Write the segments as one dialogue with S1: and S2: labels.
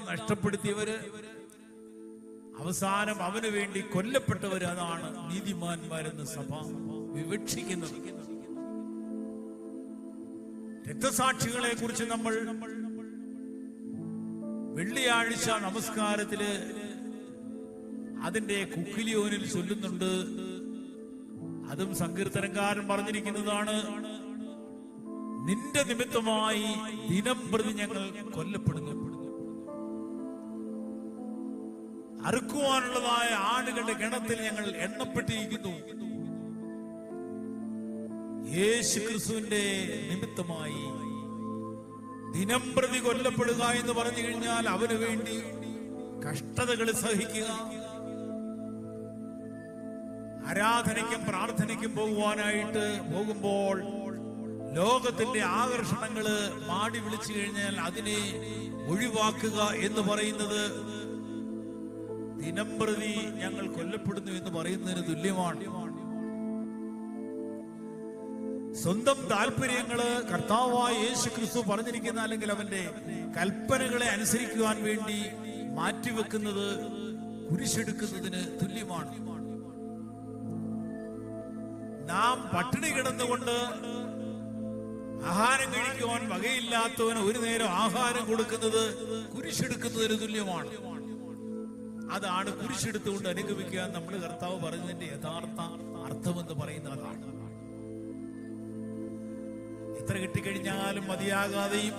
S1: എല്ലാം നഷ്ടപ്പെടുത്തിയവര് അവസാനം അവന് വേണ്ടി കൊല്ലപ്പെട്ടവർ അതാണ് നീതിമാന്മാരെന്ന് സഭ വിവക്ഷിക്കുന്നത്. രക്തസാക്ഷികളെ കുറിച്ച് നമ്മൾ വെള്ളിയാഴ്ച നമസ്കാരത്തിൽ അതിന്റെ കുക്കിലിയോനിൽ ചൊല്ലുന്നുണ്ട്. അതും സങ്കീർത്തനക്കാരൻ പറഞ്ഞിരിക്കുന്നതാണ് നിന്റെ നിമിത്തമായി ദിനം പ്രതി ഞങ്ങൾ കൊല്ലപ്പെടുന്നു. അറുക്കുവാനുള്ളതായ ആടുകളുടെ ഗണത്തിൽ ഞങ്ങൾ എണ്ണപ്പെട്ടിരിക്കുന്നു. യേശു ക്രിസ്തുവിന്റെ നിമിത്തമായി ദിനം പ്രതി കൊല്ലപ്പെടുക എന്ന് പറഞ്ഞു കഴിഞ്ഞാൽ അവന് വേണ്ടി കഷ്ടതകൾ സഹിക്കുക. ആരാധനയ്ക്കും പ്രാർത്ഥനയ്ക്കും പോകുവാനായിട്ട് പോകുമ്പോൾ ലോകത്തിന്റെ ആകർഷണങ്ങൾ മാടി വിളിച്ചു കഴിഞ്ഞാൽ അതിനെ ഒഴിവാക്കുക എന്ന് പറയുന്നത് ദിനംപ്രതി ഞങ്ങൾ കൊല്ലപ്പെടുന്നു എന്ന് പറയുന്നതിന് തുല്യമാണ്. സ്വന്തം താല്പര്യങ്ങൾ കർത്താവായ യേശു ക്രിസ്തു പറഞ്ഞിരിക്കുന്ന അല്ലെങ്കിൽ അവന്റെ കൽപ്പനകളെ അനുസരിക്കുവാൻ വേണ്ടി മാറ്റിവെക്കുന്നത് കുരിശെടുക്കുന്നതിന് തുല്യമാണ്. നാം പട്ടിണി കിടന്നുകൊണ്ട് ആഹാരം കഴിക്കുവാൻ വകയില്ലാത്തവന് ഒരു നേരം ആഹാരം കൊടുക്കുന്നത് കുരിശെടുക്കുന്നതിന് തുല്യമാണ്. അതാണ് കുരിശെടുത്തുകൊണ്ട് അനുഗമിക്കുക നമ്മൾ കർത്താവ് പറഞ്ഞതിന്റെ യഥാർത്ഥ അർത്ഥമെന്ന് പറയുന്ന അതാണ്. എത്ര കിട്ടിക്കഴിഞ്ഞാലും മതിയാകാതെയും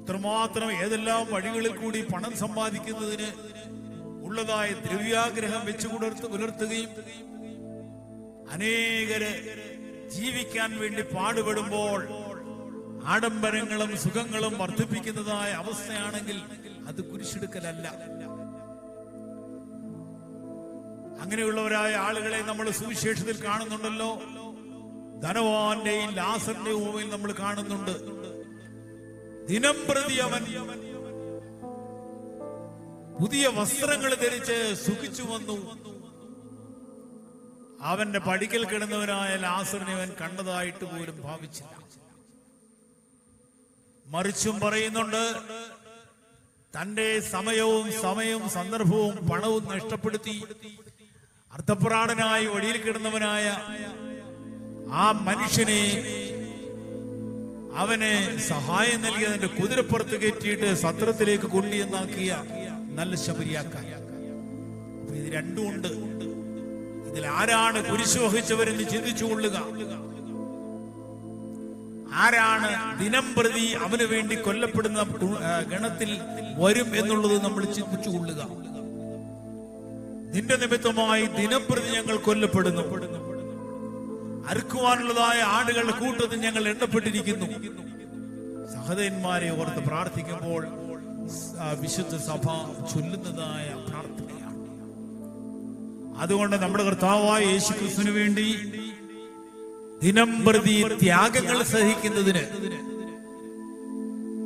S1: എത്രമാത്രം ഏതെല്ലാം വഴികളിൽ കൂടി പണം സമ്പാദിക്കുന്നതിന് ഉള്ളതായ ദ്രവ്യാഗ്രഹം വെച്ചു പുലർത്ത് പുലർത്തുകയും അനേകര് ജീവിക്കാൻ വേണ്ടി പാടുപെടുമ്പോൾ ആഡംബരങ്ങളും സുഖങ്ങളും വർദ്ധിപ്പിക്കുന്നതായ അവസ്ഥയാണെങ്കിൽ അത് കുരിശെടുക്കലല്ല. അങ്ങനെയുള്ളവരായ ആളുകളെ നമ്മൾ സുവിശേഷത്തിൽ കാണുന്നുണ്ടല്ലോ. ധനവാന്റെയും ലാസറിന്റെ ഭൂമിയിൽ നമ്മൾ കാണുന്നുണ്ട്. ദിനം പ്രതി അവൻ പുതിയ വസ്ത്രങ്ങൾ ധരിച്ച് സുഖിച്ചു വന്നു. അവന്റെ പടിക്കൽ കിടന്നവനായ ലാസറിനെ അവൻ കണ്ടതായിട്ട് പോലും ഭാവിച്ചില്ല. മറിച്ചും പറയുന്നുണ്ട് തന്റെ സമയവും സമയവും സന്ദർഭവും പണവും നഷ്ടപ്പെടുത്തി അർത്ഥപ്രാണനായി വഴിയിൽ കിടന്നവനായ ആ മനുഷ്യനെ അവന് സഹായം നൽകി അതിന്റെ കുതിരപ്പുറത്ത് കയറ്റിയിട്ട് സത്രത്തിലേക്ക് കൊണ്ടുചെന്നാക്കിയ നല്ല ശബരിയാക്കാൻ ഇത് രണ്ടുമുണ്ട് ഇതിൽ ആരാണ് കുരിശു വഹിച്ചവരെന്ന് ചിന്തിച്ചു കൊള്ളുക. ആരാണ് ദിനം പ്രതി അവന് വേണ്ടി കൊല്ലപ്പെടുന്ന ഗണത്തിൽ വരും എന്നുള്ളത് നമ്മൾ ചിന്തിച്ചു കൊള്ളുക നിന്റെ നിമിത്തമായി ദിനം പ്രതി ഞങ്ങൾ കൊല്ലപ്പെടുന്നു. അറുക്കുവാനുള്ളതായ ആടുകളുടെ കൂട്ടത്തിൽ ഞങ്ങൾ എണ്ണപ്പെട്ടിരിക്കുന്നു. സഹോദരന്മാരെ ഓർത്ത് പ്രാർത്ഥിക്കുമ്പോൾ വിശുദ്ധ സഭ ചൊല്ലുന്നതായ പ്രാർത്ഥനയാണ്. അതുകൊണ്ട് നമ്മുടെ കർത്താവായ യേശു ക്രിസ്തുവിന് വേണ്ടി ദിനം പ്രതി ത്യാഗങ്ങൾ സഹിക്കുന്നതിന്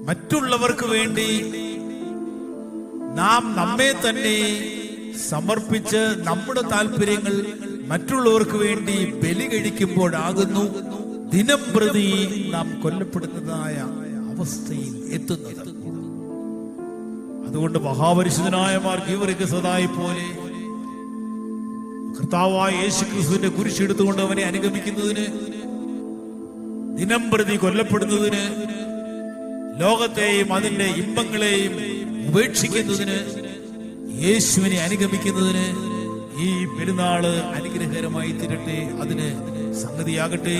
S1: മറ്റുള്ളവർക്ക് വേണ്ടി നാം നമ്മെ തന്നെ സമർപ്പിച്ച് നമ്മുടെ താല്പര്യങ്ങൾ മറ്റുള്ളവർക്ക് വേണ്ടി ബലി കഴിക്കുമ്പോഴാകുന്നു ദിനം പ്രതി നാം കൊല്ലപ്പെടുന്നതായ അവസ്ഥയിൽ എത്തുന്നത്. അതുകൊണ്ട് മഹാപരിശുദ്ധനായ മാർഗീവർക്ക് സദായി പോലെ കർത്താവായ യേശു ക്രിസ്തുവിന്റെ കുരിശെടുത്തുകൊണ്ട് അവനെ അനുഗമിക്കുന്നതിന് ദിനം പ്രതി കൊല്ലപ്പെടുന്നതിന് ലോകത്തെയും അതിന്റെ ഇമ്പങ്ങളെയും ഉപേക്ഷിക്കുന്നതിന് യേശുവിനെ അനുഗമിക്കുന്നതിന് ഈ പെരുന്നാൾ അനുഗ്രഹകരമായി തീരട്ടെ. അതിന് സംഗതിയാകട്ടെ.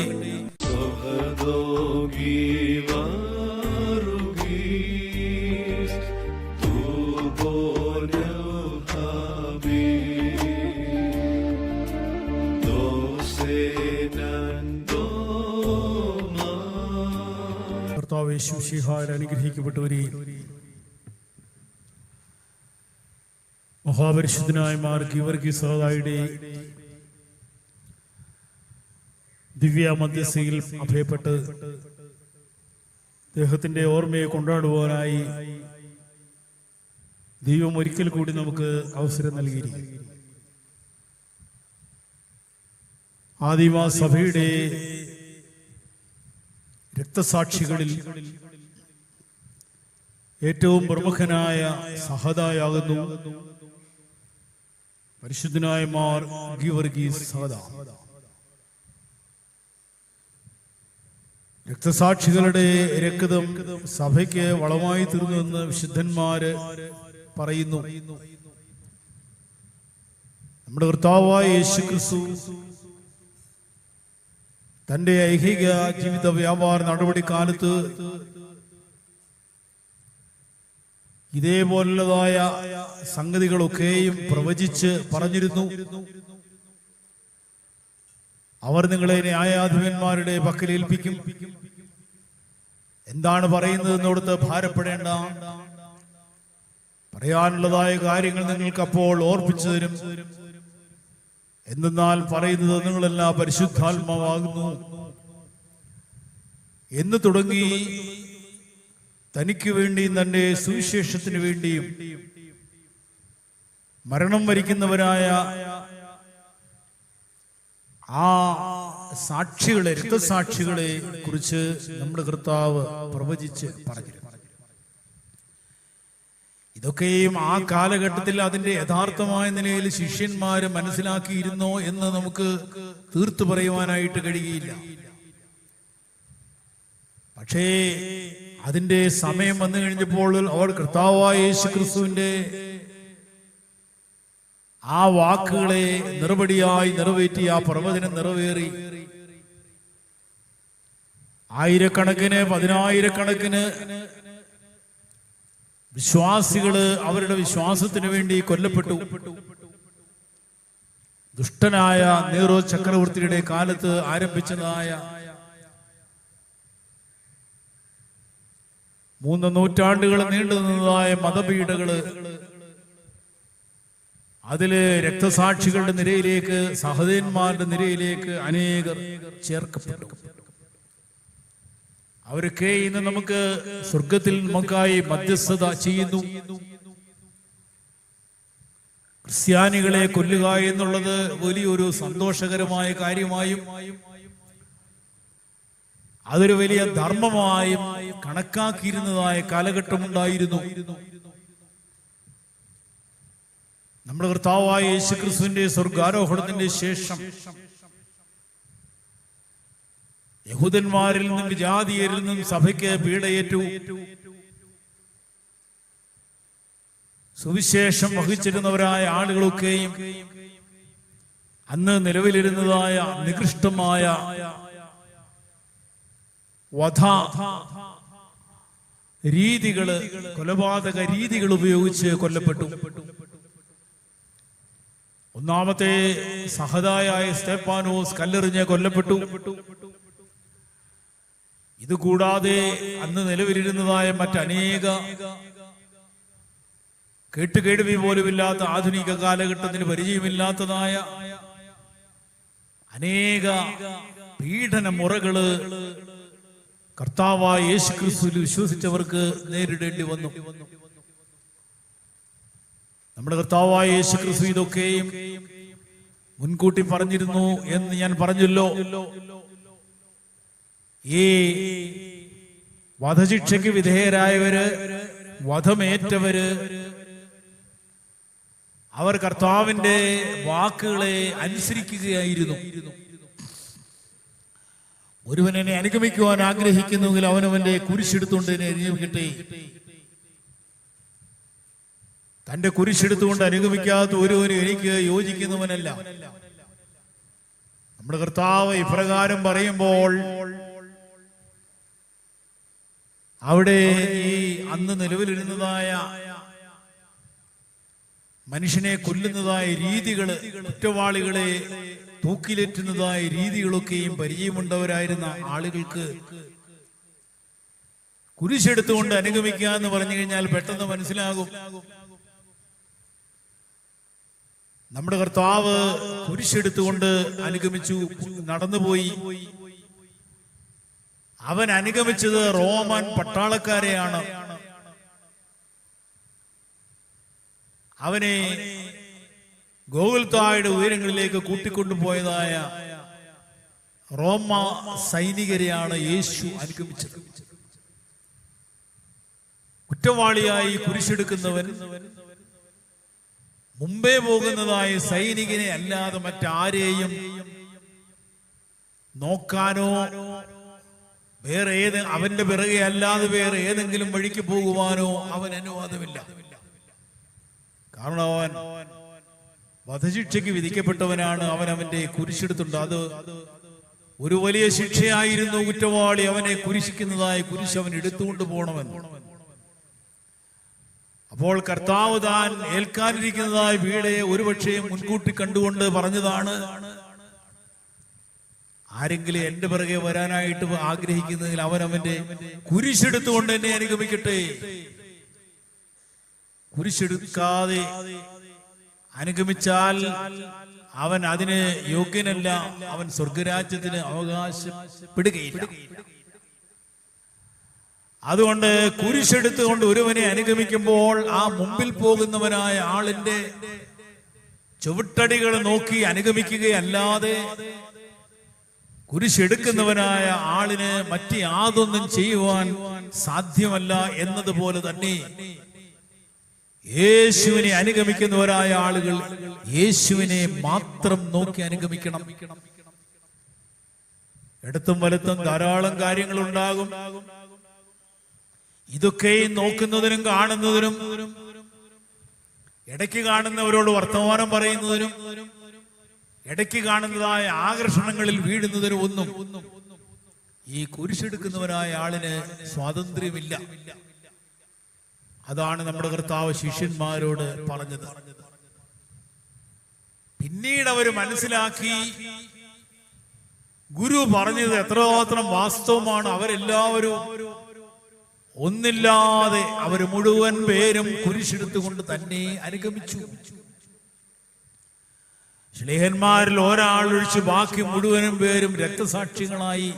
S1: കർത്താവ് യേശു ശിഹാൽ അനുഗ്രഹിക്കപ്പെട്ടവരെ മഹാപരിശുദ്ധനായ മാർക്ക് ഇവർക്ക് സഹതായുടെ ദിവ്യ മധ്യസ്ഥയിൽ അഭയപ്പെട്ട് അദ്ദേഹത്തിന്റെ ഓർമ്മയെ കൊണ്ടാടുവാനായി ദൈവം ഒരിക്കൽ കൂടി നമുക്ക് അവസരം നൽകിയിരിക്കും ആദിമ സഭയുടെ രക്തസാക്ഷികളിൽ ഏറ്റവും പ്രമുഖനായ സഹതായാകുന്നു പരിശുദ്ധനായ മാർ ഗീവർഗീസ് സഹദ. രക്തസാക്ഷികളുടെ രക്തം സഭയ്ക്ക് വളമായി തീർന്നുവെന്ന് വിശുദ്ധന്മാര് പറയുന്നു. നമ്മുടെ കർത്താവായ യേശു ക്രിസ്തു തന്റെ ഐഹിക ജീവിത വ്യാപാര നടപടിക്കാലത്ത് ഇതേപോലുള്ളതായ സംഗതികളൊക്കെയും പ്രവചിച്ച് പറഞ്ഞിരുന്നു. അവർ നിങ്ങളെ ന്യായാധിപന്മാരുടെ പക്കലേൽപ്പിക്കും എന്താണ് പറയുന്നതെന്നോടത്ത് ഭാരപ്പെടേണ്ട. പറയാനുള്ളതായ കാര്യങ്ങൾ നിങ്ങൾക്കപ്പോൾ ഓർപ്പിച്ചു തരും. എന്തെന്നാൽ പറയുന്നത് നിങ്ങളെല്ലാം പരിശുദ്ധാത്മാവാകുന്നു. എന്ന് തുടങ്ങി തനിക്ക് വേണ്ടിയും തന്റെ സുവിശേഷത്തിന് വേണ്ടിയും മരണം വരിക്കുന്നവരായ ആ സാക്ഷികളെ രക്തസാക്ഷികളെ കുറിച്ച് നമ്മുടെ കർത്താവ് പ്രവചിച്ച് പറഞ്ഞു ഇതൊക്കെയും ആ കാലഘട്ടത്തിൽ അതിന്റെ യഥാർത്ഥമായ നിലയിൽ ശിഷ്യന്മാർ മനസ്സിലാക്കിയിരുന്നോ എന്ന് നമുക്ക് തീർത്തു പറയുവാനായിട്ട് കഴിയില്ല. പക്ഷേ അതിന്റെ സമയം വന്നു കഴിഞ്ഞപ്പോൾ അവർ കർത്താവായ യേശു ക്രിസ്തുവിന്റെ ആ വാക്കുകളെ നിറപടിയായി നിറവേറ്റി ആ പ്രവചനം നിറവേറി. ആയിരക്കണക്കിന് പതിനായിരക്കണക്കിന് വിശ്വാസികൾ അവരുടെ വിശ്വാസത്തിന് വേണ്ടി കൊല്ലപ്പെട്ടു. ദുഷ്ടനായ നീറോ ചക്രവർത്തിയുടെ കാലത്ത് ആരംഭിച്ചതായ മൂന്ന് നൂറ്റാണ്ടുകൾ നീണ്ടു നിന്നതായ മതപീഠകൾ അതിൽ രക്തസാക്ഷികളുടെ നിരയിലേക്ക് സഹോദരന്മാരുടെ നിരയിലേക്ക് അനേകർ ചേർക്കപ്പെട്ടു. അവരൊക്കെ ഇന്ന് നമുക്ക് സ്വർഗത്തിൽ നമുക്കായി മധ്യസ്ഥത ചെയ്യുന്നു. ക്രിസ്ത്യാനികളെ കൊല്ലുക എന്നുള്ളത് വലിയൊരു സന്തോഷകരമായ കാര്യമായും അതൊരു വലിയ ധർമ്മമായും കണക്കാക്കിയിരുന്നതായ കാലഘട്ടമുണ്ടായിരുന്നു. നമ്മുടെ കർത്താവായ യേശുക്രിസ്തുവിന്റെ സ്വർഗാരോഹണത്തിന്റെ ശേഷം യഹൂദന്മാരിൽ നിന്നും ജാതിയരിൽ നിന്നും സഭയ്ക്ക് പീഡയേറ്റു. സുവിശേഷം വഹിച്ചിരുന്നവരായ ആളുകളൊക്കെയും അന്ന് നിലവിലിരുന്നതായ നികൃഷ്ടമായ വധ രീതികൾ കൊലപാതക രീതികൾ ഉപയോഗിച്ച് കൊല്ലപ്പെട്ടു. ഒന്നാമത്തെ സഹതായായ സ്തേപ്പാനോസ് കല്ലെറിഞ്ഞ് കൊല്ലപ്പെട്ടു. ഇത് കൂടാതെ അന്ന് നിലവിലിരുന്നതായ മറ്റനേക കേട്ടുകേടുവി പോലുമില്ലാത്ത ആധുനിക കാലഘട്ടത്തിന് പരിചയമില്ലാത്തതായ അനേക പീഡന മുറകൾ കർത്താവായ യേശു ക്രിസ്തു വിശ്വസിച്ചവർക്ക് നേരിടേണ്ടി വന്നു. നമ്മുടെ കർത്താവായ യേശു ക്രിസ്തു ഇതൊക്കെയും മുൻകൂട്ടി പറഞ്ഞിരുന്നു എന്ന് ഞാൻ പറഞ്ഞല്ലോ. ഈ വധശിക്ഷയ്ക്ക് വിധേയരായവര് വധമേറ്റവര് അവർ കർത്താവിന്റെ വാക്കുകളെ അനുസരിക്കുകയായിരുന്നു. ഒരുവൻ എന്നെ അനുഗമിക്കുവാൻ ആഗ്രഹിക്കുന്നുവെങ്കിൽ അവനവന്റെ കുരിശെടുത്തുകൊണ്ട് എന്നെ അനുഗമിക്കട്ടെ. തന്റെ കുരിശെടുത്തുകൊണ്ട് അനുഗമിക്കാത്ത ഒരുവനും എനിക്ക് യോജിക്കുന്നവനല്ല. നമ്മുടെ കർത്താവ് ഇപ്രകാരം പറയുമ്പോൾ അവിടെ ഈ അന്ന് നിലവിലിരുന്നതായ മനുഷ്യനെ കൊല്ലുന്നതായ രീതികൾ കുറ്റവാളികളെ തൂക്കിലേറ്റുന്നതായ രീതികളൊക്കെയും പരിചയമുണ്ടവരായിരുന്ന ആളുകൾക്ക് കുരിശെടുത്തുകൊണ്ട് അനുഗമിക്കുക എന്ന് പറഞ്ഞു കഴിഞ്ഞാൽ പെട്ടെന്ന് മനസ്സിലാകും. നമ്മുടെ കർത്താവ് കുരിശെടുത്തുകൊണ്ട് അനുഗമിച്ചു നടന്നുപോയി. അവൻ അനുഗമിച്ചത് റോമൻ പട്ടാളക്കാരെയാണ്. അവനെ ഗോകുൽത്തായുടെ ഉയരങ്ങളിലേക്ക് കൂട്ടിക്കൊണ്ടുപോയതായ റോമ സൈനികരെയാണ് യേശു അനുഗമിച്ചത്. കുറ്റവാളിയായി കുരിശെടുക്കുന്നവൻ മുമ്പേ പോകുന്നതായ സൈനികനെ അല്ലാതെ മറ്റാരെയും നോക്കാനോ വേറെ ഏത് അവന്റെ പിറകെ അല്ലാതെ വേറെ ഏതെങ്കിലും വഴിക്ക് പോകുവാനോ അവൻ അനുവാദമില്ല. കാരണം അവൻ വധശിക്ഷയ്ക്ക് വിധിക്കപ്പെട്ടവനാണ്. അവൻ അവന്റെ കുരിശെടുത്തുണ്ട്. അത് ഒരു വലിയ ശിക്ഷയായിരുന്നു കുറ്റവാളി അവനെ കുരിശിക്കുന്നതായി കുരിശ് അവൻ എടുത്തുകൊണ്ട് പോകണമെന്ന് അപ്പോൾ കർത്താവ് താൻ ഏൽക്കാനിരിക്കുന്നതായ വീടയെ ഒരുപക്ഷെ മുൻകൂട്ടി കണ്ടുകൊണ്ട് പറഞ്ഞതാണ്. ആരെങ്കിലും എന്റെ പിറകെ വരാനായിട്ട് ആഗ്രഹിക്കുന്നതിൽ അവനവന്റെ കുരിശെടുത്തുകൊണ്ട് എന്നെ അനുഗമിക്കട്ടെ. കുരിശെടുക്കാതെ അനുഗമിച്ചാൽ അവൻ അതിന് യോഗ്യനല്ല. അവൻ സ്വർഗരാജ്യത്തിന് അവകാശപ്പെടുകയില്ല. അതുകൊണ്ട് കുരിശെടുത്തുകൊണ്ട് ഒരുവനെ അനുഗമിക്കുമ്പോൾ ആ മുമ്പിൽ പോകുന്നവനായ ആളിന്റെ ചുവട്ടടികൾ നോക്കി അനുഗമിക്കുകയല്ലാതെ കുരിശെടുക്കുന്നവനായ ആളിന് മറ്റ് യാതൊന്നും ചെയ്യുവാൻ സാധ്യമല്ല എന്നതുപോലെ തന്നെ യേശുവിനെ അനുഗമിക്കുന്നവരായ ആളുകൾ യേശുവിനെ മാത്രം നോക്കി അനുഗമിക്കണം. ഇടത്തും വലത്തും ധാരാളം കാര്യങ്ങൾ ഉണ്ടാകും ഇതൊക്കെയും നോക്കുന്നതിനും കാണുന്നതിനും ഇടയ്ക്ക് കാണുന്നവരോട് വർത്തമാനം പറയുന്നതിനും ഇടയ്ക്ക് കാണുന്നതായ ആകർഷണങ്ങളിൽ വീഴുന്നതിന് ഒന്നും ഈ കുരിശെടുക്കുന്നവനായ ആളിന് സ്വാതന്ത്ര്യമില്ല. അതാണ് നമ്മുടെ കർത്താവ് ശിഷ്യന്മാരോട് പറഞ്ഞത്. പിന്നീട് അവർ മനസ്സിലാക്കി ഗുരു പറഞ്ഞത് എത്രമാത്രം വാസ്തവമാണ് അവരെല്ലാവരും ഒന്നില്ലാതെ അവർ മുഴുവൻ പേരും കുരിശെടുത്തുകൊണ്ട് തന്നെ അനുഗമിച്ചു. സ്നേഹന്മാരിൽ ഒരാളൊഴിച്ച് ബാക്കി മുഴുവനും പേരും രക്തസാക്ഷികളായി.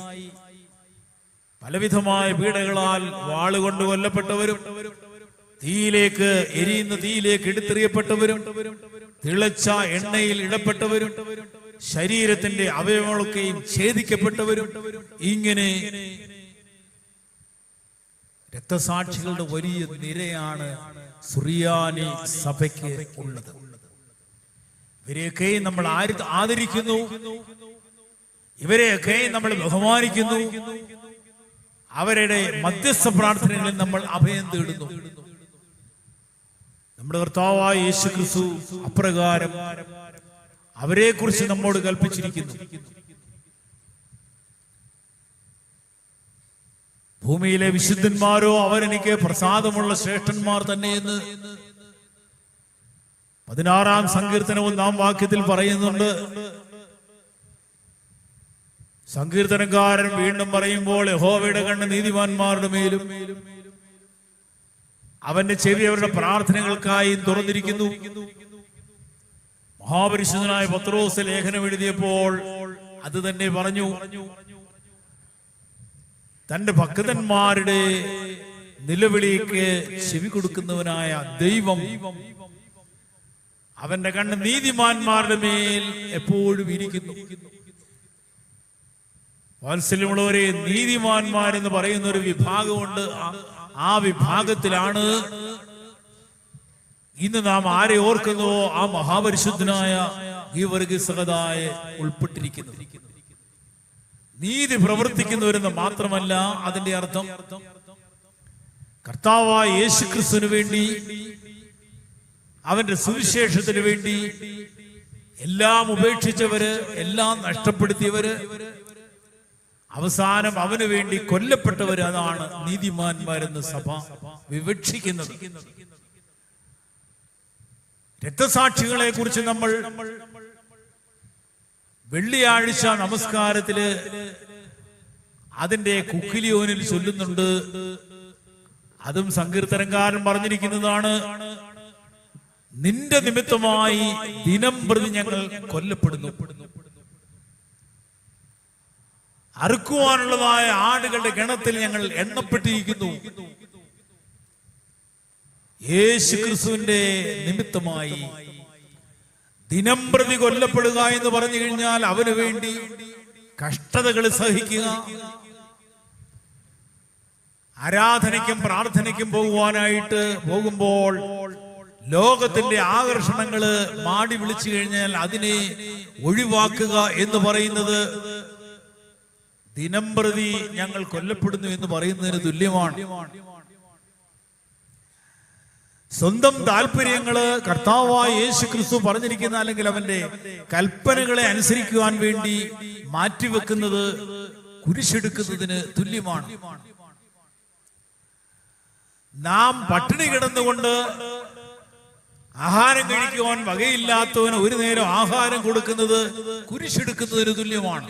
S1: പലവിധമായ പീഡകളാൽ വാളുകൊണ്ട് കൊല്ലപ്പെട്ടവരും തീയിലേക്ക് എരിയുന്ന തീയിലേക്ക് എടുത്തെറിയപ്പെട്ടവരും തിളച്ച എണ്ണയിൽ ഇടപ്പെട്ടവരും ശരീരത്തിന്റെ അവയവങ്ങളൊക്കെയും ഛേദിക്കപ്പെട്ടവരും ഇങ്ങനെ രക്തസാക്ഷികളുടെ വലിയ നിരയാണ് സുറിയാനി സഭയ്ക്ക് ഉള്ളത്. ഇവരെയൊക്കെയും നമ്മൾ ആര് ആദരിക്കുന്നു? ഇവരെയൊക്കെയും നമ്മൾ ബഹുമാനിക്കുന്നു. അവരുടെ മധ്യസ്ഥ പ്രാർത്ഥനകളിൽ നമ്മൾ അഭയം തേടുന്നു. നമ്മുടെ കർത്താവായ യേശു ക്രിസ്തു അപ്രകാരം അവരെ കുറിച്ച് നമ്മോട് കൽപ്പിച്ചിരിക്കുന്നു. ഭൂമിയിലെ വിശുദ്ധന്മാരോ അവരെനിക്ക് പ്രസാദമുള്ള ശ്രേഷ്ഠന്മാർ തന്നെയെന്ന് പതിനാറാം സങ്കീർത്തനവും നാം വാക്യത്തിൽ പറയുന്നുണ്ട്. സങ്കീർത്തനക്കാരൻ വീണ്ടും പറയുമ്പോൾ യഹോവയുടെ കണ്ണ് നീതിമാന്മാരുടെ മേലും അവന്റെ ചെവി അവരുടെ പ്രാർത്ഥനകൾക്കായി തുറന്നിരിക്കുന്നു. മഹാപരിശുദ്ധനായ പത്രോസ് ലേഖനം എഴുതിയപ്പോൾ അത് തന്നെ പറഞ്ഞു തന്റെ ഭക്തന്മാരുടെ നിലവിളിക്ക് ചെവി കൊടുക്കുന്നവനായ ദൈവം അവന്റെ കണ്ണ് നീതിമാന്മാരുടെ മേൽ എപ്പോഴും ഇരിക്കുന്നു. വാത്സല്യമുള്ളവരെ നീതിമാന്മാരെന്ന് പറയുന്ന ഒരു വിഭാഗമുണ്ട്. ആ- വിഭാഗത്തിലാണ് ഇന്ന് നാം ആരെ ഓർക്കുന്നുവോ ആ മഹാപരിശുദ്ധനായ ഈ വർഗീസഹതായ ഉൾപ്പെട്ടിരിക്കുന്നത്. നീതി പ്രവർത്തിക്കുന്നവരെന്ന് മാത്രമല്ല അതിന്റെ അർത്ഥം. കർത്താവായ യേശു ക്രിസ്തുവിന് വേണ്ടി അവന്റെ സുവിശേഷത്തിന് വേണ്ടി എല്ലാം ഉപേക്ഷിച്ചവര് എല്ലാം നഷ്ടപ്പെടുത്തിയവര് അവസാനം അവന് വേണ്ടി കൊല്ലപ്പെട്ടവര് അതാണ് നീതിമാന്മാരെന്ന് സഭ വിവക്ഷിക്കുന്നത്. രക്തസാക്ഷികളെ കുറിച്ച് നമ്മൾ വെള്ളിയാഴ്ച നമസ്കാരത്തിൽ അതിന്റെ കുക്കിലിയോനിൽ ചൊല്ലുന്നുണ്ട്. അതും സങ്കീർത്തനക്കാരൻ പറഞ്ഞിരിക്കുന്നതാണ്. നിന്റെ നിമിത്തമായി ദിനം പ്രതി ഞങ്ങൾ കൊല്ലപ്പെടുന്നു. അറുക്കുവാനുള്ളതായ ആടുകളുടെ ഗണത്തിൽ ഞങ്ങൾ എണ്ണപ്പെട്ടിരിക്കുന്നു. യേശു ക്രിസ്തുവിന്റെ നിമിത്തമായി ദിനം പ്രതി കൊല്ലപ്പെടുക എന്ന് പറഞ്ഞു കഴിഞ്ഞാൽ അവന് വേണ്ടി കഷ്ടതകൾ സഹിക്കുക. ആരാധനയ്ക്കും പ്രാർത്ഥനയ്ക്കും പോകുവാനായിട്ട് പോകുമ്പോൾ ലോകത്തിന്റെ ആകർഷണങ്ങൾ മാടി വിളിച്ചു കഴിഞ്ഞാൽ അതിനെ ഒഴിവാക്കുക എന്ന് പറയുന്നത് ദിനംപ്രതി ഞങ്ങൾ കൊല്ലപ്പെടുന്നു എന്ന് പറയുന്നതിന് തുല്യമാണ്. സ്വന്തം താല്പര്യങ്ങൾ കർത്താവായ യേശു ക്രിസ്തു പറഞ്ഞിരിക്കുന്ന അല്ലെങ്കിൽ അവന്റെ കൽപ്പനകളെ അനുസരിക്കുവാൻ വേണ്ടി മാറ്റിവെക്കുന്നത് കുരിശെടുക്കുന്നതിന് തുല്യമാണ്. നാം പട്ടിണി കിടന്നുകൊണ്ട് ആഹാരം കഴിക്കുവാൻ വകയില്ലാത്തവന് ഒരു നേരം ആഹാരം കൊടുക്കുന്നത് കുരിശെടുക്കുന്നതിന് തുല്യമാണ്.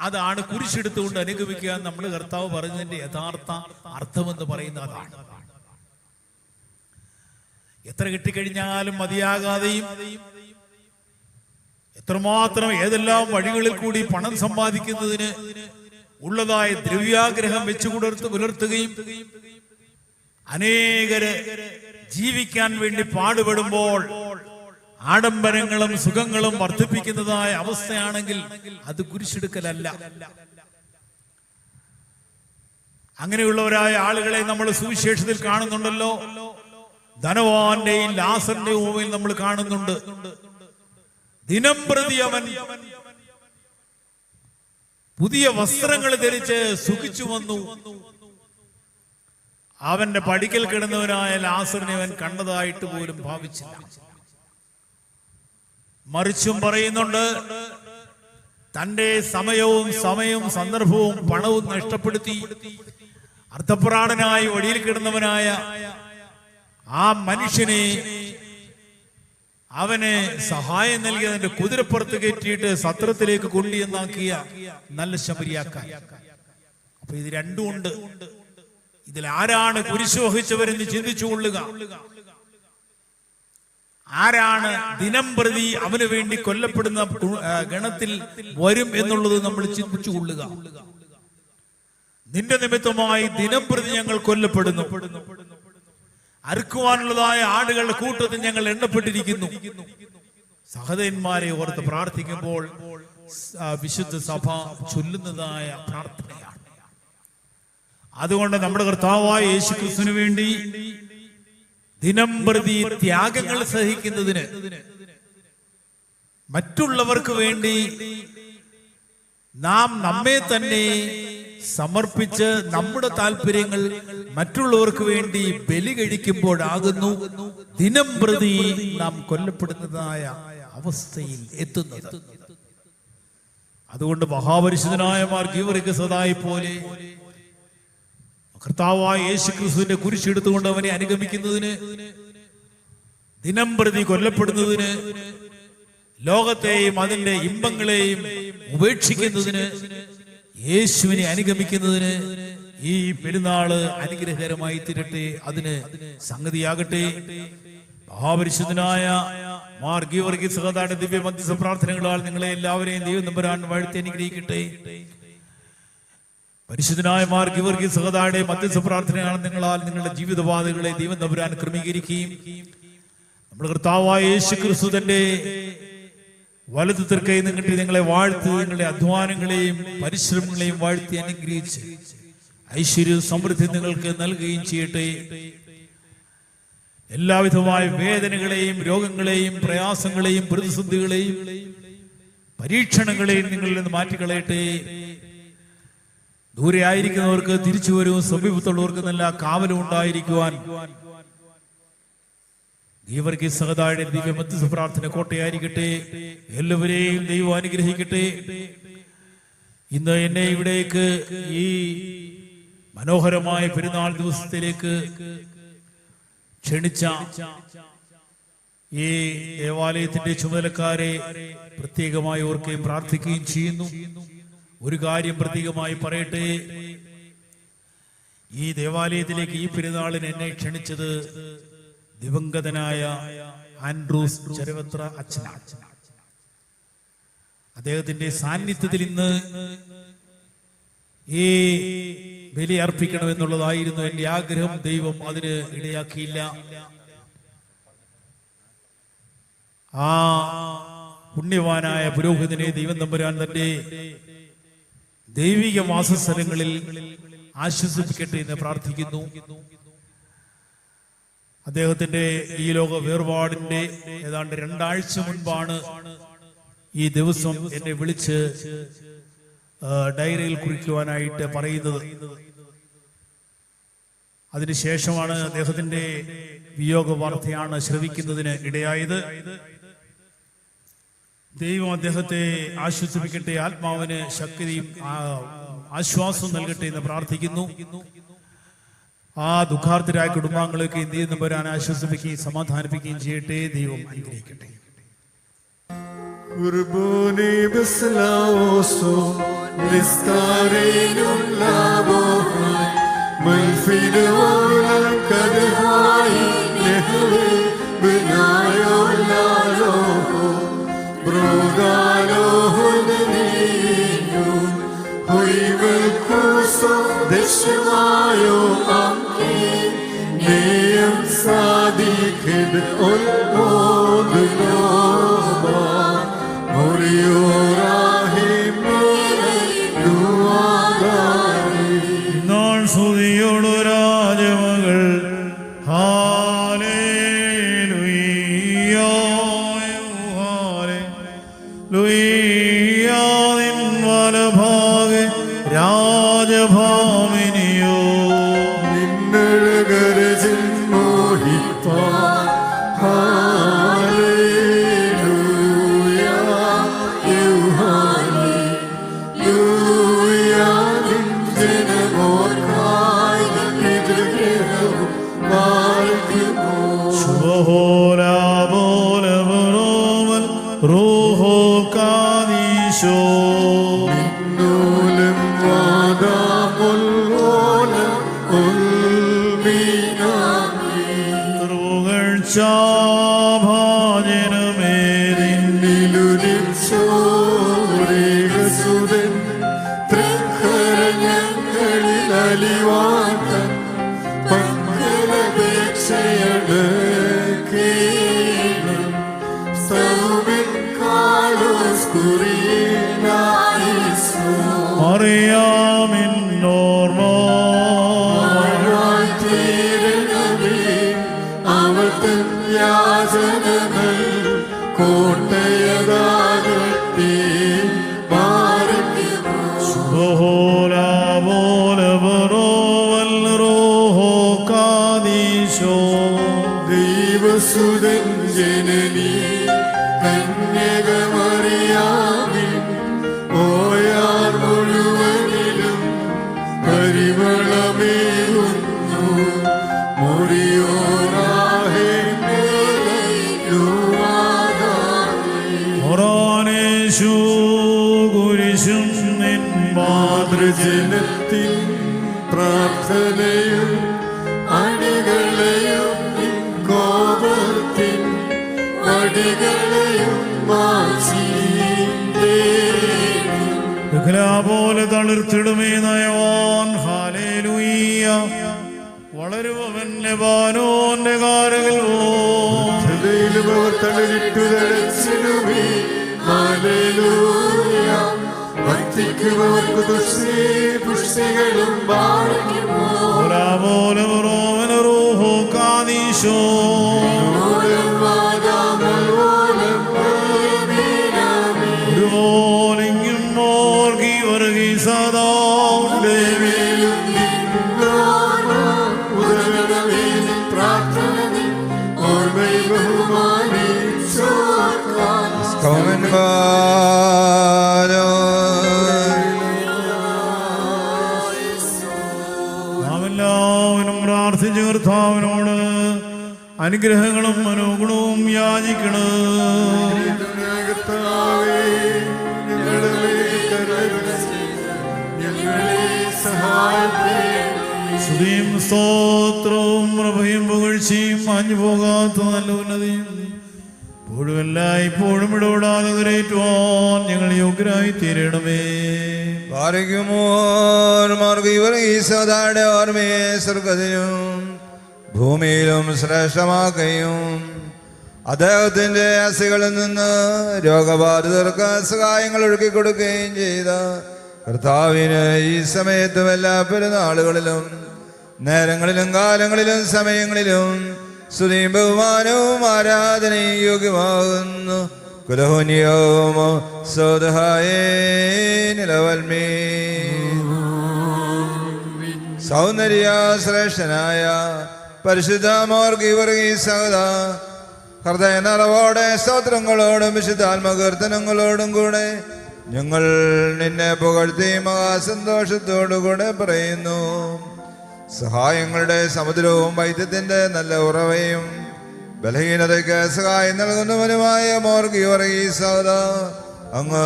S1: അതാണ് കുരിശെടുത്തുകൊണ്ട് അനുഗമിക്കുക നമ്മൾ കർത്താവ് പറഞ്ഞതിന്റെ യഥാർത്ഥ അർത്ഥമെന്ന് പറയുന്നത് അതാണ്. എത്ര കിട്ടിക്കഴിഞ്ഞാലും മതിയാകാതെയും എത്രമാത്രം ഏതെല്ലാം വഴികളിൽ കൂടി പണം സമ്പാദിക്കുന്നതിന് ഉള്ളതായ ദ്രവ്യാഗ്രഹം വെച്ചു പുലർത്ത് പുലർത്തുകയും അനേകര് ജീവിക്കാൻ വേണ്ടി പാടുപെടുമ്പോൾ ആഡംബരങ്ങളും സുഖങ്ങളും വർദ്ധിപ്പിക്കുന്നതായ അവസ്ഥയാണെങ്കിൽ അത് കുരിശെടുക്കലല്ല. അങ്ങനെയുള്ളവരായ ആളുകളെ നമ്മൾ സുവിശേഷത്തിൽ കാണുന്നുണ്ടല്ലോ. ധനവാന്റെയും ലാസറിന്റെയും ഭൂമിയിൽ നമ്മൾ കാണുന്നുണ്ട്. ദിനം പ്രതി അവൻ പുതിയ വസ്ത്രങ്ങൾ ധരിച്ച് സുഖിച്ചു വന്നു. അവന്റെ പടിക്കൽ കിടന്നവനായ ലാസറിനെ അവൻ കണ്ടതായിട്ട് പോലും ഭാവിച്ചില്ല. മറിച്ചും പറയുന്നുണ്ട് തന്റെ സമയവും സമയവും സന്ദർഭവും പണവും നഷ്ടപ്പെടുത്തി. അർത്ഥപ്രാണനായി വഴിയിൽ കിടന്നവനായ ആ മനുഷ്യനെ അവന് സഹായം നൽകി അതിന്റെ കുതിരപ്പുറത്ത് കയറ്റിയിട്ട് സത്രത്തിലേക്ക് കൊണ്ടുവന്നാക്കിയ നല്ല ശബരിയാക്കാൻ അപ്പൊ ഇത് രണ്ടും ഉണ്ട്. ഇതിൽ ആരാണ് കുരിശോഹിച്ചവരെന്ന് ചിന്തിച്ചു കൊള്ളുക. ആരാണ് ദിനം പ്രതി അവന് വേണ്ടി കൊല്ലപ്പെടുന്ന ഗണത്തിൽ വരും എന്നുള്ളത് നമ്മൾ ചിന്തിച്ചു കൊള്ളുക. നിന്റെ നിമിത്തമായി ദിനം പ്രതി ഞങ്ങൾ കൊല്ലപ്പെടുന്നു. അറുക്കുവാനുള്ളതായ ആടുകളുടെ കൂട്ടത്തിൽ ഞങ്ങൾ എണ്ണപ്പെട്ടിരിക്കുന്നു. സഹതന്മാരെ ഓർത്ത് പ്രാർത്ഥിക്കുമ്പോൾ വിശുദ്ധ സഭ ചൊല്ലുന്നതായ പ്രാർത്ഥനയാണ്. അതുകൊണ്ട് നമ്മുടെ കർത്താവായ യേശു ക്രിസ്തുവിന് വേണ്ടി ദിനം പ്രതി ത്യാഗങ്ങൾ സഹിക്കുന്നതിന് മറ്റുള്ളവർക്ക് വേണ്ടി നാം നമ്മെ തന്നെ സമർപ്പിച്ച് നമ്മുടെ താല്പര്യങ്ങൾ മറ്റുള്ളവർക്ക് വേണ്ടി ബലി കഴിക്കുമ്പോഴാകുന്നു ദിനം പ്രതി നാം കൊല്ലപ്പെടുന്നതായ അവസ്ഥയിൽ എത്തുന്നത്. അതുകൊണ്ട് മഹാപരിശുദ്ധനായ മാർ ഗീവറിക്ക് സദായി പോലെ കർത്താവായ യേശു ക്രിസ്തുവിന്റെ കുരിശെടുത്തുകൊണ്ട് അവനെ അനുഗമിക്കുന്നതിന് ദിനം പ്രതി കൊല്ലപ്പെടുന്നതിന് ലോകത്തെയും അതിന്റെ ഇമ്പങ്ങളെയും ഉപേക്ഷിക്കുന്നതിന് യേശുവിനെ അനുഗമിക്കുന്നതിന് ഈ പെരുന്നാൾ അനുഗ്രഹകരമായി തീരട്ടെ. അതിന് സംഗതിയാകട്ടെ. മഹാപരിശുദ്ധനായ മാർ സഹതായുടെ ദിവ്യ മധ്യസ്ഥ പ്രാർത്ഥനകളാൽ നിങ്ങളെ എല്ലാവരെയും ദൈവം നമ്പരാൻ വാഴ്ത്തി അനുഗ്രഹിക്കട്ടെ. പരിശുദ്ധനായ മാർ ഗീവർഗീസ് സഹതായുടെ മധ്യസ്ഥ പ്രാർത്ഥനയാണ് നിങ്ങളാൽ നിങ്ങളുടെ ജീവിതപാതകളെ ദൈവം തമ്പുരാൻ ക്രമീകരിക്കുകയും നമ്മുടെ കർത്താവായ യേശു ക്രിസ്തു തന്റെ വലതു തീർക്കൈ നിന്നിട്ട് നിങ്ങളെ വാഴ്ത്തി നിങ്ങളുടെ അധ്വാനങ്ങളെയും പരിശ്രമങ്ങളെയും വാഴ്ത്തി അനുഗ്രഹിച്ച് ഐശ്വര്യ സമൃദ്ധി നിങ്ങൾക്ക് നൽകുകയും ചെയ്യട്ടെ. എല്ലാവിധമായ വേദനകളെയും രോഗങ്ങളെയും പ്രയാസങ്ങളെയും പ്രതിസന്ധികളെയും പരീക്ഷണങ്ങളെയും നിങ്ങളിൽ നിന്ന് മാറ്റിക്കളയട്ടെ. ദൂരെ ആയിരിക്കുന്നവർക്ക് തിരിച്ചു വരും സമീപത്തുള്ളവർക്ക് നല്ല കാവലും ഉണ്ടായിരിക്കുവാൻ. ദൈവർക്ക് സഹതായുടെ ദിവ്യ മധ്യസ്ഥ പ്രാർത്ഥന കോട്ടയായിരിക്കട്ടെ. എല്ലാവരെയും ദൈവം അനുഗ്രഹിക്കട്ടെ. ഇന്ന് എന്നെ ഇവിടേക്ക് ഈ മനോഹരമായ പെരുന്നാൾ ദിവസത്തിലേക്ക് ക്ഷണിച്ച ഈ ദേവാലയത്തിന്റെ ചുമതലക്കാരെ പ്രത്യേകമായി ഓർക്കുകയും പ്രാർത്ഥിക്കുകയും ചെയ്യുന്നു. ഒരു കാര്യം പ്രത്യേകമായി പറയട്ടെ. ഈ ദേവാലയത്തിലേക്ക് ഈ പെരുന്നാളിന് എന്നെ ക്ഷണിച്ചത് ദിവംഗതനായ ആൻഡ്രൂസ് ചരവത്ര അച്ഛനാണ്. അദ്ദേഹത്തിന്റെ സാന്നിധ്യത്തിൽ ഇന്ന് ഈ ബലി അർപ്പിക്കണമെന്നുള്ളതായിരുന്നു എന്റെ ആഗ്രഹം. ദൈവം അതിന് ഇടയാക്കിയില്ല. ആ പുണ്യവാനായ പുരോഹിതനെ ദൈവം തമ്പുരാൻ തന്റെ ദൈവിക വാസസ്ഥലങ്ങളിൽ ആശ്വസിപ്പിക്കട്ടെ എന്ന് പ്രാർത്ഥിക്കുന്നു. അദ്ദേഹത്തിന്റെ ഈ ലോക വേർപാടിന്റെ ഏതാണ്ട് രണ്ടാഴ്ച മുൻപാണ് ഈ ദിവസം എന്നെ വിളിച്ച് ഡയറിയിൽ കുറിക്കുവാനായിട്ട് പറയുന്നത്. അതിനുശേഷമാണ് അദ്ദേഹത്തിന്റെ വിയോഗ വാർത്തയാണ് ശ്രവിക്കുന്നതിന് ഇടയായത്. ദൈവം അദ്ദേഹത്തെ ആശ്വസിപ്പിക്കട്ടെ ആത്മാവിന് ശക്തിയും ആശ്വാസം നൽകട്ടെ എന്ന് പ്രാർത്ഥിക്കുന്നു. ആ ദുഃഖാർത്ഥരായ കുടുംബാംഗങ്ങൾക്ക് എന്ത് ചെയ്യുന്ന? വരാൻ ആശ്വസിപ്പിക്കുകയും സമാധാനിപ്പിക്കുകയും ചെയ്യട്ടെ. ദൈവം അനുഗ്രഹിക്കട്ടെ.
S2: Malfide
S1: Brugaluhu
S2: Dominium, hui Custo Deshemayo Amkin, Neum Sadik
S1: Beolmo Beloba, Morium
S2: മാതൃജനത്തിൻ പ്രാർത്ഥനയും അണികളെയും നിൻ കോപത്തിൻ വടികളെയും മാച്ചീണ്ടേനും
S1: പോലെ തളിർത്തിടുമേ നയവാൻ ലെബാനോന്റെ
S2: ഹൃദയിലും അവർ തളരിട്ടു തടച്ചിടുമേ ഹല്ലേലൂയ. ഭക്തിക്കും അവർക്ക് തുഷ്ടി പുഷ്ടികളും പാടിക്കുമോ
S1: പോലെ മോർഗി റൂഹോ എല്ലാവരും പ്രാർത്ഥിച്ചു കർത്താവിനോട് അനുഗ്രഹങ്ങളും മനോഗുണവും യാചിക്കണം. സ്തുതിയും സ്തോത്രവും പ്രഭയും പുകഴ്ചയും മാഞ്ഞു പോകാത്ത നല്ല ഉന്നതിയും ഇപ്പോഴും ഇടപെടാതെ നിറയേറ്റുവാൻ ഞങ്ങൾ യോഗ്യരായി തീരണമേ
S3: ഈശോദാടെ ഓർമ്മയെ സ്വർഗതയും ഭൂമിയിലും ശ്രേഷ്ഠമാക്കുകയും അദ്ദേഹത്തിന്റെ അസികളിൽ നിന്ന് രോഗബാധിതർക്ക് സഹായങ്ങൾ ഒഴുക്കി കൊടുക്കുകയും ചെയ്ത കർത്താവിന് ഈ സമയത്തും എല്ലാ പെരുന്നാളുകളിലും നേരങ്ങളിലും കാലങ്ങളിലും സമയങ്ങളിലും സ്തുതിയും ബഹുമാനവും ആരാധനയും യോഗ്യമാകുന്നു. കുലഹോനിയോമോ സോദഹായേ സൗന്ദര്യ ശ്രേഷ്ഠനായ പരിശുദ്ധമോർഗി വർഗീസഹത ഹൃദയ നിറവോടെ സ്തോത്രങ്ങളോടും വിശുദ്ധാത്മകീർത്തനങ്ങളോടും കൂടെ ഞങ്ങൾ നിന്നെ പുകഴ്ത്തി മഹാസന്തോഷത്തോടു കൂടെ പറയുന്നു. സഹായങ്ങളുടെ സമുദ്രവും വൈദ്യത്തിന്റെ നല്ല ഉറവയും ബലഹീനതയ്ക്ക് സഹായം നൽകുന്നവനുമായ മോർഗി വർഗീസഹത അങ്ങ്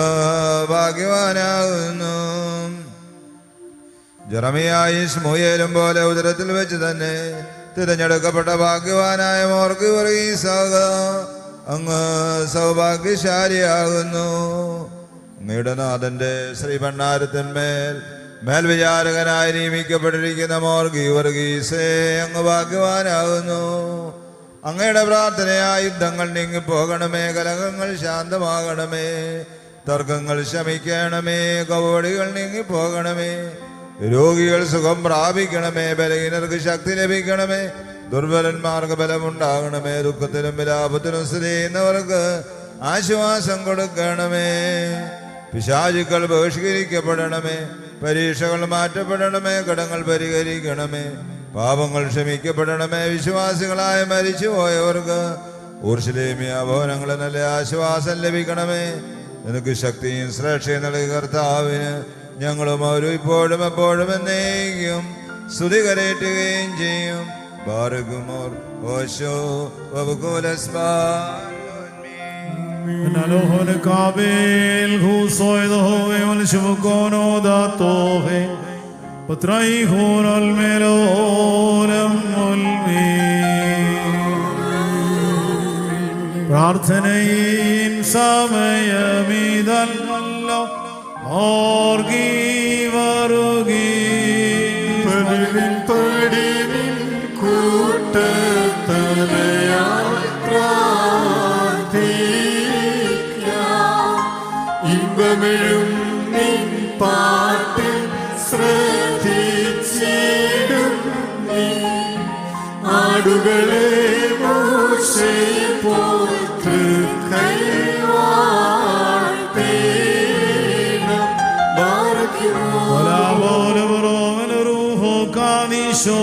S3: ഭാഗ്യവാനാകുന്നു. ജറമിയായി സ്മൂയേലും പോലെ ഉദരത്തിൽ വെച്ച് തന്നെ തിരഞ്ഞെടുക്കപ്പെട്ട ഭാഗ്യവാനായ മോർഗി വർഗീസാക അങ്ങ് സൗഭാഗ്യശാലിയാകുന്നു. അങ്ങയുടെ നാഥന്റെ ശ്രീഭണ്ണാരത്തിന്മേൽ മേൽവിചാരകനായി നിയമിക്കപ്പെട്ടിരിക്കുന്ന മോർഗി വർഗീസേ അങ്ങ് ഭാഗ്യവാനാകുന്നു. അങ്ങയുടെ പ്രാർത്ഥനയായ യുദ്ധങ്ങൾ നീങ്ങി പോകണമേ കലഹങ്ങൾ ശാന്തമാകണമേ തർക്കങ്ങൾ ശമിക്കണമേ കവടികൾ നീങ്ങി പോകണമേ രോഗികൾ സുഖം പ്രാപിക്കണമേ ബലഹീനർക്ക് ശക്തി ലഭിക്കണമേ ദുർബലന്മാർക്ക് ബലമുണ്ടാകണമേ ദുഃഖത്തിലും വിലാപത്തിലും സ്ഥിതി ചെയ്യുന്നവർക്ക് ആശ്വാസം കൊടുക്കണമേ പിശാചുക്കൾ ബഹിഷ്കരിക്കപ്പെടണമേ പരീക്ഷകൾ മാറ്റപ്പെടണമേ കടങ്ങൾ പരിഹരിക്കണമേ. പാപങ്ങൾ ക്ഷമിക്കപ്പെടണമേ വിശ്വാസികളായ മരിച്ചുപോയവർക്ക് ഊർഷലേമിയ ഭവനങ്ങളിൽ നല്ല ആശ്വാസം ലഭിക്കണമേ. നിനക്ക് ശക്തിയും ശ്രേഷ്ഠയും നൽകി കർത്താവിന് ഞങ്ങളും അവരും ഇപ്പോഴും എപ്പോഴും എന്നേക്കും സ്തുതി കരയറ്റുകയും ചെയ്യും. ബാറുകുമോർ ഓശോ
S1: نالوهن قابل خوصوی دهوه والشبکونو داتوه پترایخون الملولم പ്രാർത്ഥനയിൻ സമയമിതല്ലോ ഓർഗി വരുകീ
S2: തമിഴും നിൻ പാട്ട് ശ്രദ്ധിച്ചിടും നീ. ആടുകളെ മോശേ പോൽ
S1: കൈവാഴ്ത്തേനം ഭാരതി ഓലാ പോലെ
S2: റോമൻ റൂഹോ കാമീശോ